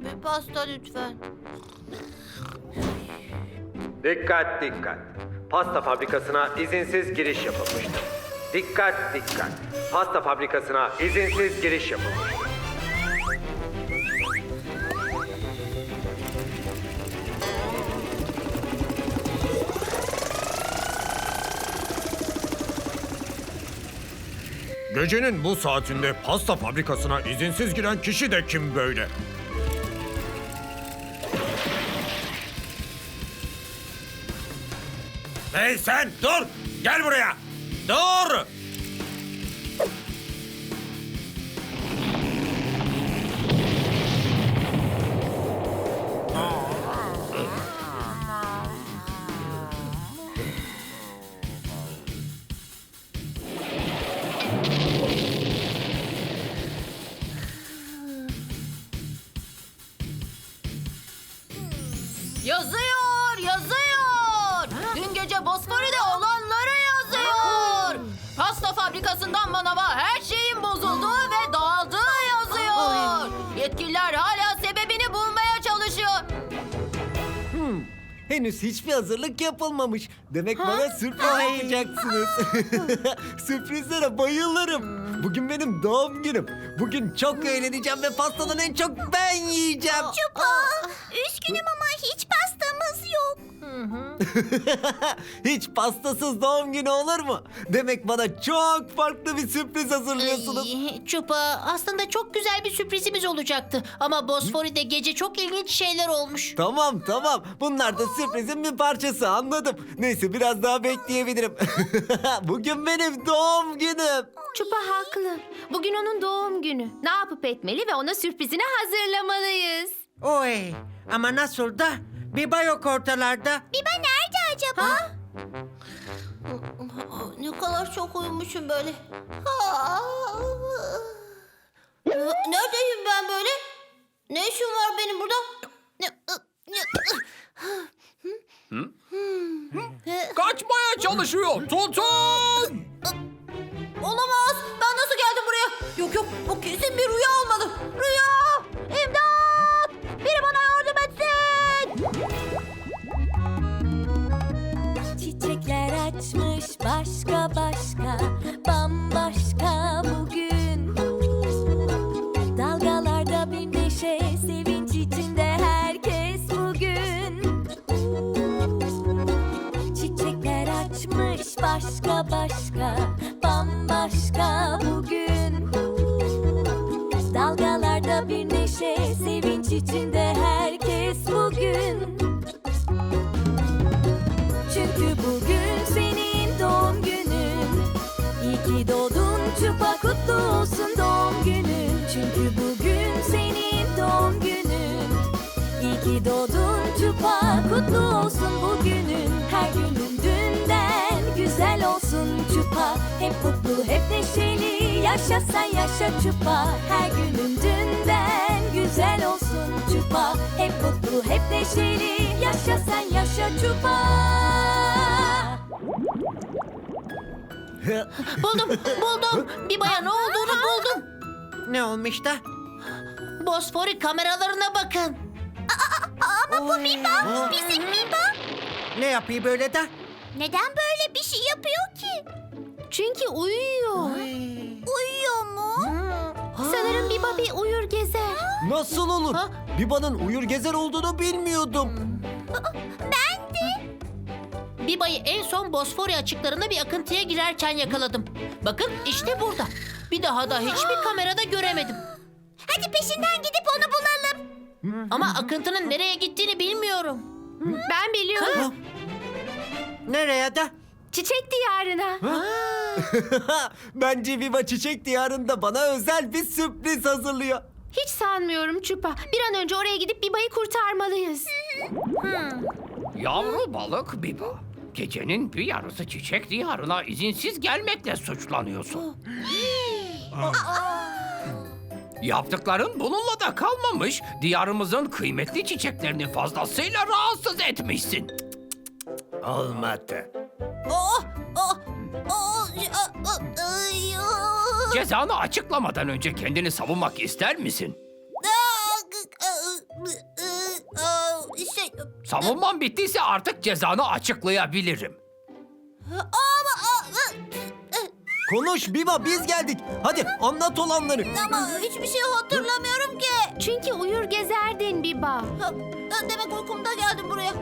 Bir pasta lütfen. Dikkat dikkat. Pasta fabrikasına izinsiz giriş yapılmıştır. Dikkat dikkat. Pasta fabrikasına izinsiz giriş yapılmıştır. Gecenin bu saatinde pasta fabrikasına izinsiz giren kişi de kim böyle? Hey sen dur! Gel buraya! Dur! Henüz hiçbir hazırlık yapılmamış. Demek bana sürpriz yapacaksınız. Sürprizlere bayılırım. Bugün benim doğum günüm. Bugün çok eğleneceğim ve pastadan en çok ben yiyeceğim. Çupa, üzgünüm ama. Hiç pastasız doğum günü olur mu? Demek bana çok farklı bir sürpriz hazırlıyorsunuz. Ay, Çupa aslında çok güzel bir sürprizimiz olacaktı. Ama Bosfori'de gece çok ilginç şeyler olmuş. Tamam tamam. Bunlar da sürprizin bir parçası anladım. Neyse biraz daha bekleyebilirim. Bugün benim doğum günüm. Çupa haklı. Bugün onun doğum günü. Ne yapıp etmeli ve ona sürprizini hazırlamalıyız. Oy ama nasıl da? Biba yok ortalarda. Biba nerede acaba? Ne kadar çok uyumuşum böyle. Neredeyim ben böyle? Ne işim var benim burada? Kaçmaya çalışıyor! Tutun! Olamaz. Ben nasıl geldim buraya? Yok yok bu kesin bir rüya olmalı. Rüya! Açmış başka başka ki doğdun çupa kutlu olsun bugünün Her günün dünden güzel olsun çupa Hep mutlu hep neşeli yaşa sen yaşa çupa Her günün dünden güzel olsun çupa Hep mutlu hep neşeli yaşa sen yaşa çupa Buldum, buldum. Biba'ya ne olduğunu buldum. Ne olmuş da? Bosfori kameralarına bakın. Ama bu Biba bizim Biba Ne yapıyor böyle de? Neden böyle bir şey yapıyor ki? Çünkü uyuyor. Uyuyor mu? Sanırım Biba bir uyur gezer. Nasıl olur? Biba'nın uyur gezer olduğunu bilmiyordum. Biba'yı en son Bosfori açıklarında bir akıntıya girerken yakaladım. Bakın işte burada. Bir daha da hiçbir kamerada göremedim. Hadi peşinden gidip. Ama akıntının nereye gittiğini bilmiyorum. Ben biliyorum. Nereye de? Çiçek diyarına. Bence Biba Çiçek Diyarı'nda bana özel bir sürpriz hazırlıyor. Hiç sanmıyorum Çupa. Bir an önce oraya gidip Biba'yı kurtarmalıyız. Yavru balık Biba. Gecenin bir yarısı çiçek diyarına izinsiz gelmekle suçlanıyorsun. Yaptıkların bununla da kalmamış. Diyarımızın kıymetli çiçeklerini fazlasıyla rahatsız etmişsin. Olmadı. Oh, oh, oh, ay, oh. Cezanı açıklamadan önce kendini savunmak ister misin? Şey, Savunman bittiyse artık cezanı açıklayabilirim. Konuş Biba biz geldik. Hadi anlat olanları. ama hiçbir şey hatırlamıyorum ki. Çünkü uyur gezerdin Biba. Ha, Demek uykumda geldim buraya.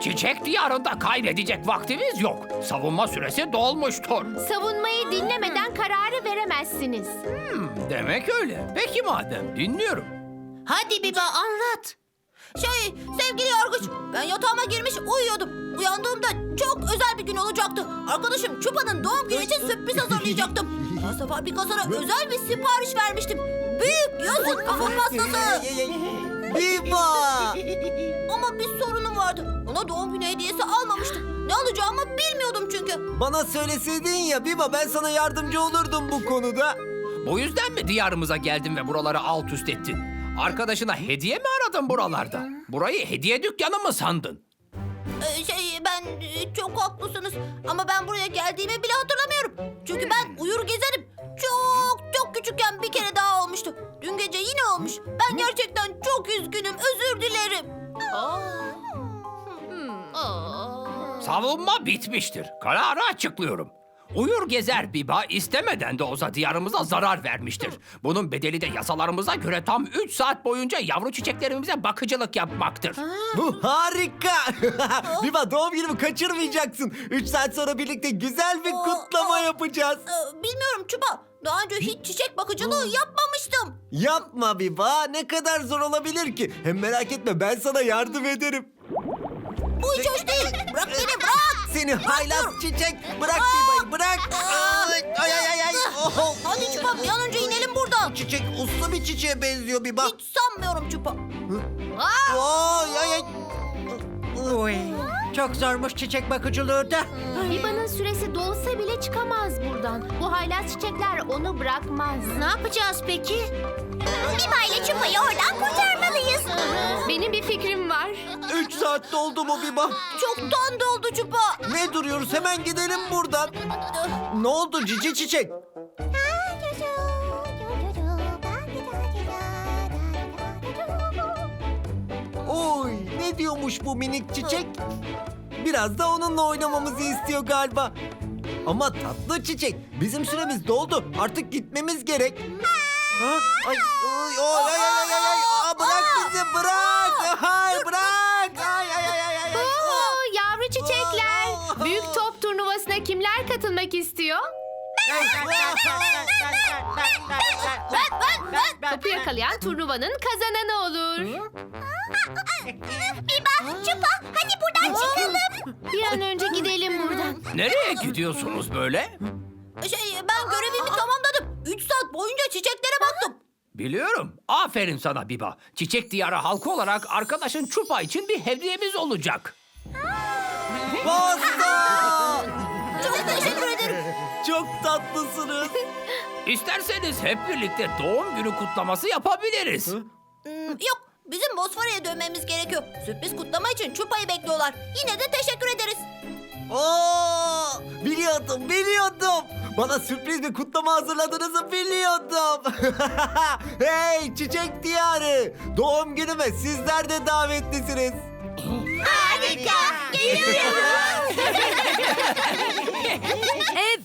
Çiçek diyarında kaybedecek vaktimiz yok. Savunma süresi dolmuştur. Savunmayı dinlemeden kararı veremezsiniz. Hmm, demek öyle. Peki madem dinliyorum. Hadi Biba anlat. Şey, sevgili yargıç, ben yatağıma girmiş uyuyordum. Uyandığımda çok özel bir gün olacaktı. Arkadaşım Çupa'nın doğum günü için sürpriz hazırlayacaktım. Pasta fabrikasına özel bir sipariş vermiştim. Büyük yazık kafa pastası. Biba. Ama bir sorunum vardı. Ona doğum günü hediyesi almamıştım. Ne alacağımı bilmiyordum çünkü. Bana söyleseydin ya Biba ben sana yardımcı olurdum bu konuda. Bu yüzden mi diyarımıza geldin ve buraları alt üst ettin? Arkadaşına hediye mi aradın buralarda? Burayı hediye dükkanı mı sandın? Ee, şey ben e, çok haklısınız. Ama ben buraya geldiğimi bile hatırlamıyorum. Çünkü ben uyur gezerim. Çok çok küçükken bir kere daha olmuştu. Dün gece yine olmuş. Ben gerçekten çok üzgünüm. Özür dilerim. Savunma bitmiştir. Kararı açıklıyorum. Uyur gezer Biba istemeden de olsa diyarımıza zarar vermiştir. Bunun bedeli de yasalarımıza göre tam 3 saat boyunca yavru çiçeklerimize bakıcılık yapmaktır. Bu harika. Biba doğum günümü kaçırmayacaksın. Üç saat sonra birlikte güzel bir kutlama yapacağız. Ee, bilmiyorum Çupa. Daha önce hiç çiçek bakıcılığı yapmamıştım. Yapma Biba. Ne kadar zor olabilir ki? Hem merak etme ben sana yardım ederim. Bu hiç hoş değil. Bırak beni bırak. Seni haylaz çiçek. Bırak Biba'yı bırak. Ay ay ay ay. Oh. Hadi Çupa bir an önce inelim buradan. Çiçek uslu bir çiçeğe benziyor Biba. Hiç sanmıyorum Çupa. Oy ay ay. Uy, çok zormuş çiçek bakıcılığı da. Biba'nın süresi dolsa bile çıkamaz buradan. Bu haylaz çiçekler onu bırakmaz. Ne yapacağız peki? Biba ile Çupa'yı oradan kurtarmalıyız. Benim bir fikrim var. Üç saat doldu mu Biba? Çoktan doldu Çupa. Ne duruyoruz? Hemen gidelim buradan. Ne oldu cici çiçek? Diyormuş bu minik çiçek? Biraz da onunla oynamamızı istiyor galiba. Ama tatlı çiçek bizim süremiz doldu. Artık gitmemiz gerek. Ha? Ay, ay, ay, ay, ay, ay, ay. Aa, bırak bizi bırak. Ay, bırak. Ay, ay, ay, ay, ay. Oo, yavru çiçekler. Büyük top turnuvasına kimler katılmak istiyor? Topu yakalayan turnuvanın kazananı olur. Biba, Çupa hadi buradan çıkalım. Bir an önce gidelim buradan. Nereye gidiyorsunuz böyle? Şey ben görevimi tamamladım. Üç saat boyunca çiçeklere baktım. Biliyorum. Aferin sana Biba. Çiçek diyarı halkı olarak arkadaşın Çupa için bir hediyemiz olacak. Pasta! Çok teşekkür ederim. Çok tatlısınız. İsterseniz hep birlikte doğum günü kutlaması yapabiliriz. Hmm, yok bizim Bosfor'a dönmemiz gerekiyor. Sürpriz kutlama için Çupa'yı bekliyorlar. Yine de teşekkür ederiz. Oo, biliyordum, biliyordum. Bana sürpriz bir kutlama hazırladığınızı biliyordum. hey çiçek diyarı. Doğum günüme sizler de davetlisiniz. Harika.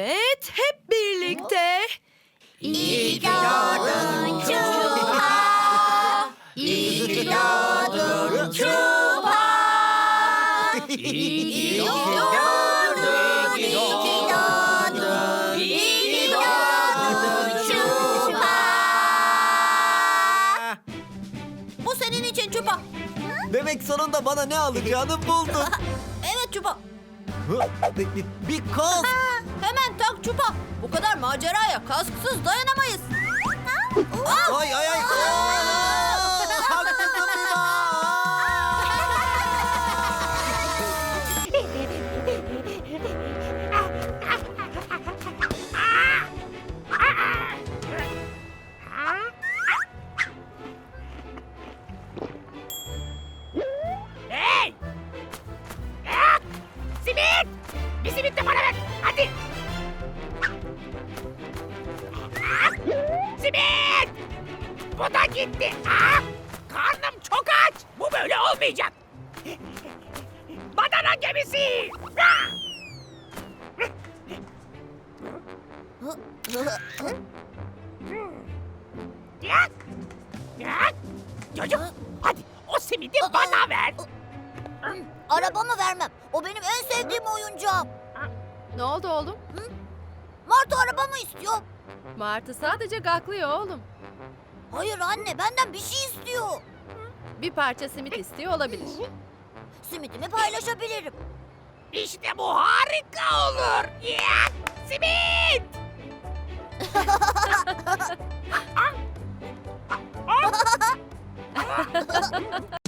Evet, hep birlikte. İyi doğdun Çupa. İyi doğdun Çupa. İyi doğdun, iyi doğdun, iyi doğdun Çupa. Bu senin için Çupa. Demek sonunda bana ne alacağını buldun. Evet Çupa. bir, bir, bir koz. Çupa. Bu kadar maceraya kasksız dayanamayız. Ay ay ay. Aa, Haklısın Biba. Hey! Ah! Simit! Bir simit de bana ver. Hadi. Simit! Bu da gitti. Ah, karnım çok aç. Bu böyle olmayacak. Badana gemisi. Ah! Yak! Yak! Çocuk, hadi o simidi bana ver. Arabamı vermem. O benim en sevdiğim oyuncağım. Ne oldu oğlum? Martı arabamı istiyor. Martı sadece gaklıyor oğlum. Hayır anne benden bir şey istiyor. Bir parça simit istiyor olabilir. Simitimi paylaşabilirim. İşte bu harika olur. Yak! Simit!